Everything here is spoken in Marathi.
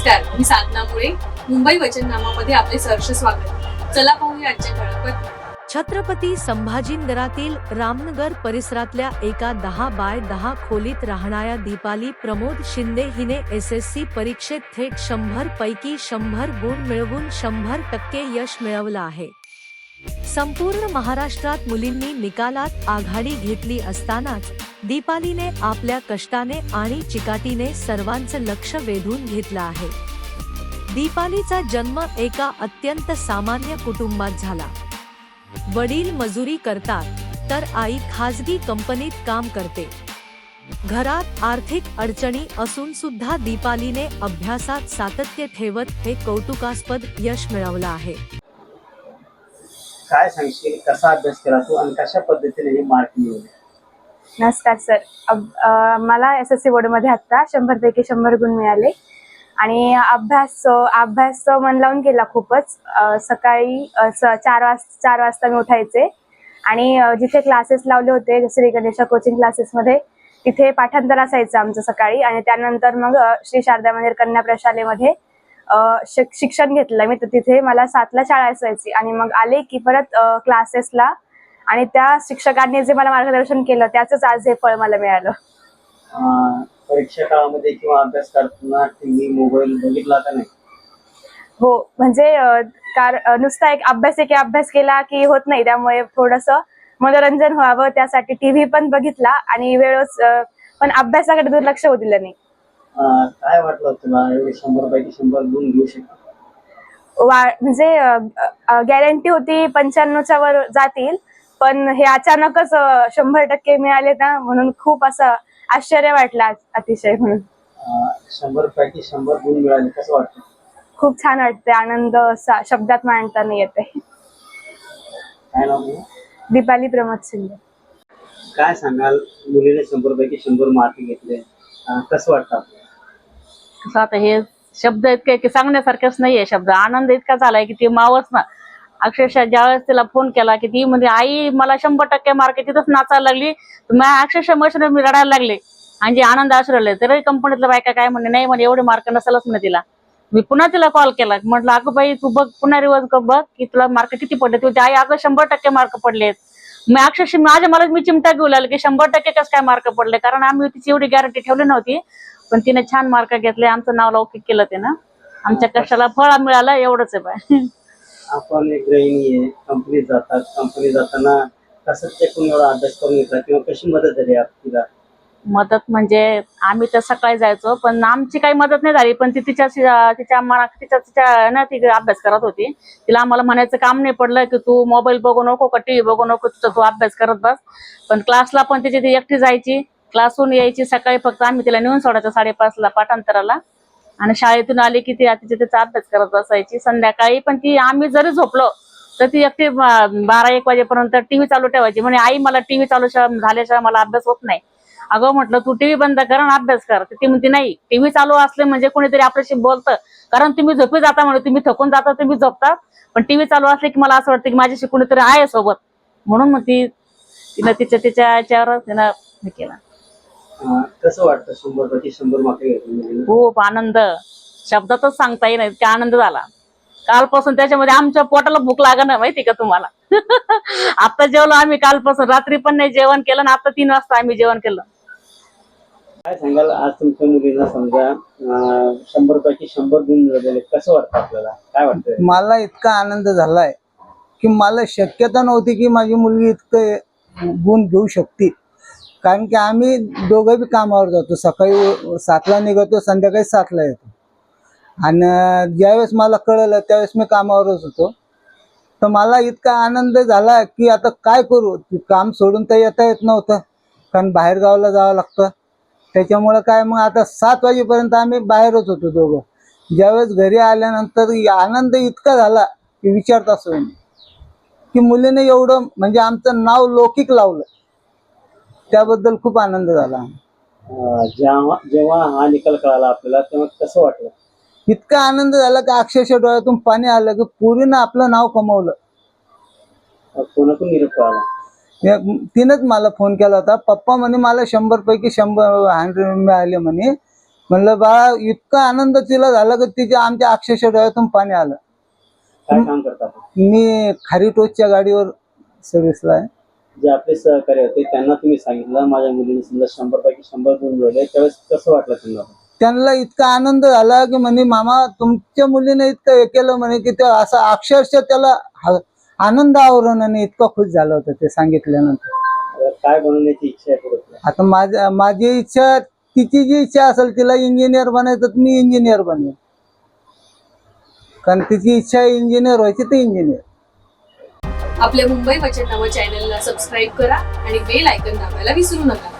नमस्कार. मी साधना मुळे. मुंबई वचननामामध्ये आपले सहर्ष स्वागत. चला पाहूया आजच्या ठळक छत्रपती संभाजीनगरातील रामनगर परिसरातल्या एका दहा बाय दहा खोलीत राहणाऱ्या दीपाली प्रमोद शिंदे हिने एस एस सी परीक्षेत थेट शंभर पैकी शंभर गुण मिळवून शंभर टक्के यश मिळवलं आहे. संपूर्ण महाराष्ट्रात मुलींनी निकालात आघाडी घेतली असतानाच दीपालीने आपल्या कष्टाने आणि चिकाटीने सर्वांचं लक्ष वेधून घेतलं आहे. दीपालीचा जन्म एका अत्यंत सामान्य कुटुंबात झाला. वडील मजुरी करतात तर आई खाजगी कंपनीत काम करते. घरात आर्थिक अडचणी असून सुद्धा दीपालीने अभ्यासात सातत्य ठेवत हे कौतुकास्पद यश मिळवलं आहे. काय सांगशील? कसा अभ्यास केला तू? आणि कशा पद्धतीने हे मार्क मिळवले? नमस्कार सर. अब- मला एस एस सी बोर्डमध्ये आत्ता शंभरपैकी शंभर गुण मिळाले. आणि अभ्यास अभ्यास मन लावून केला खूपच. सकाळी स- चार वाज चार वाजता मी उठायचे. आणि जिथे क्लासेस लावले होते श्री गणेशा कोचिंग क्लासेसमध्ये तिथे पाठांतर असायचं आमचं सकाळी. आणि त्यानंतर मग श्री शारदा मंदिर कन्या प्रशालेमध्ये शिक्षण घेतलं. मी तर तिथे मला सातला शाळा असायची. आणि मग आले की परत क्लासेसला आणि त्या शिक्षकांनी जे मला मार्गदर्शन केलं त्याचंच आज हे फळ मला मिळालं. परीक्षा काळामध्ये किंवा अभ्यास करताना टीव्ही मोबाईल बघितला का नाही? हो म्हणजे कार नुसता एक अभ्यास एक अभ्यास केला की होत नाही त्यामुळे थोडस मनोरंजन व्हावं त्यासाठी टीव्ही पण बघितला आणि वेळच पण अभ्यासाकडे दुर्लक्ष होऊ दिलं नाही. काय वाटलं तुला एवढे शंभर पैकी शंभर गुण घेऊ शकतो? वा म्हणजे गॅरंटी होती पंच्याण्णवच्या वर जातील पण हे अचानकच शंभर टक्के मिळाले ना म्हणून खूप असं आश्चर्य वाटलं आज अतिशय म्हणून. शंभर पैकी शंभर गुण मिळाले कसं वाटतं? खूप छान वाटते आनंद असा शब्दात मांडता नाही येते काय नाव तुझं? दीपाली प्रमोद शिंदे. काय सांगाल मुलीने शंभर पैकी शंभर मार्क घेतले कसं वाटतं कसं आता हे शब्द इतके की सांगण्यासारखेच नाहीये शब्द. आनंद इतका झालाय की ती मावच ना अक्षरशः ज्यावेळेस तिला फोन केला की ती म्हणजे आई मला शंभर टक्के मार्क तिथंच नाचायला लागली. मी अक्षरशः मशीन मी रडायला लागले. आणि जे आनंद असू तरी कंपनीतल्या बायका काय म्हणे नाही म्हणे एवढे मार्क नसेलच म्हणे तिला. मी पुन्हा तिला कॉल केला. म्हटलं अगं बाई तू बघ पुन्हा रिवर्स बघ की तुला मार्क किती पडले? तू आई अगं शंभर टक्के मार्क पडलेत. मी अक्षरशः माझ्या मला मी चिमटा घेऊ लागले की शंभर टक्के कसं काय मार्क पडले? कारण आम्ही तिची एवढी गॅरंटी ठेवली नव्हती पण तिने छान मार्क घेतले. आमचं नाव लौकिक केलं तिनं. आमच्या कष्टाला फळ मिळालं एवढंच आहे बाय आपण एक गृहिणी आहे कंपनीत जातात कंपनी जाताना कसं ते कोणी एवढा अभ्यास करून घेतला किंवा कशी मदत झाली आपल्याला? मदत म्हणजे आम्ही तर सकाळी जायचो पण आमची काही मदत नाही झाली पण ती तिच्या तिच्या मना तिच्या तिच्या ना ती अभ्यास करत होती. तिला आम्हाला म्हणायचं काम नाही पडलं की तू मोबाईल बघू नको का टी व्ही बघू नको तुझा तू अभ्यास करत बस. पण क्लासला पण तिची ती एकटी जायची क्लासहून यायची सकाळी फक्त आम्ही तिला नेऊन सोडायचो साडेपाचला पाठांतराला. आणि शाळेतून आले की ती तिचे तिचा अभ्यास करत बसायची. संध्याकाळी पण ती आम्ही जरी झोपलो तर ती एकटी बारा एक वाजेपर्यंत टीव्ही चालू ठेवायची. म्हणजे आई मला टीव्ही चालू झाल्याशिवाय मला अभ्यास होत नाही. अगं म्हटलं तू टीव्ही बंद कर आणि अभ्यास कर. तर ती म्हणते नाही टीव्ही चालू असले म्हणजे कोणीतरी आपल्याशी बोलतं. कारण तुम्ही झोपी जाता म्हणजे तुम्ही थकून जाता तुम्ही झोपता. पण टीव्ही चालू असले की मला असं वाटतं की माझ्याशी कोणीतरी आहे सोबत. म्हणून मग ती तिनं तिच्या तिच्या याच्यावर तिनं हे केलं. कसं वाटतं शंभर पैकी शंभर मार्क घेतले मुलीने खूप आनंद. शब्दातच सांगता येईल इतका आनंद झाला. कालपासून त्याच्यामध्ये आमच्या पोटाला भूक लागणार माहिती का तुम्हाला? आता जेवलो आम्ही कालपासून रात्री पण नाही जेवण केलं ना आता तीन वाजता आम्ही जेवण केलं. काय सांगाल आज तुमच्या मुलीला समजा शंभर पैकी शंभर गुण कसं वाटतं आपल्याला? काय वाटतं मला इतका आनंद झालाय की मला शक्यता नव्हती की माझी मुलगी इतकं गुण घेऊ शकते कारण की आम्ही दोघं बी कामावर जातो. सकाळी सातला निघतो संध्याकाळी सातला येतो. आणि ज्यावेळेस मला कळलं त्यावेळेस मी कामावरच होतो. तर मला इतका आनंद झाला की आता काय करू? काम सोडून तर येता येत नव्हतं. कारण बाहेर गावाला जावं लागतं. त्याच्यामुळं काय मग आता सात वाजेपर्यंत आम्ही बाहेरच होतो दोघं. ज्यावेळेस घरी आल्यानंतर आनंद इतका झाला की विचारता असो की मुलीने एवढं म्हणजे आमचं नाव लौकिक लावलं. त्याबद्दल खूप आनंद झाला. अं, जेव्हा जेव्हा हा निकाल कळाला आपल्याला तेव्हा कसं वाटलं? इतका आनंद झाला की अक्षरशः डोळ्यातून पाणी आलं की पुरीनं आपलं नाव कमवलं. अं, कोणाकडून निरोप कळाला तिनंच मला फोन केला होता. पप्पा म्हणे मला शंभर पैकी शंभर हंड्रेड मिळाले म्हणे. म्हणलं बाळा इतका आनंद तिला झाला की तिच्या आमच्या अक्षरशः डोळ्यातून पाणी आलं. काय काम मी खारी टोचच्या गाडीवर सर्व्हिसला आहे. जे आपले सहकारी होते त्यांना तुम्ही सांगितलं माझ्या मुलीने समजा शंभर पैकी शंभर गुण मिळवले त्यावेळेस कसं वाटलं त्यांना त्यांना इतका आनंद झाला की म्हणे मामा तुमच्या मुलीने इतकं हे केलं म्हणे की ते असं अक्षरशः त्याला ह- आनंद आवरणाने इतका खुश झालं होतं ते सांगितल्यानंतर. काय बनवण्याची इच्छा आहे? आता माझ्या माझी इच्छा तिची जी इच्छा असेल तिला इंजिनियर बनायचं तर मी इंजिनियर बनेन. कारण तिची इच्छा इंजिनियर व्हायची ते इंजिनियर. आपल्या मुंबई वचननामा चॅनलला सबस्क्राईब करा आणि बेल आयकन दाबायला विसरू नका.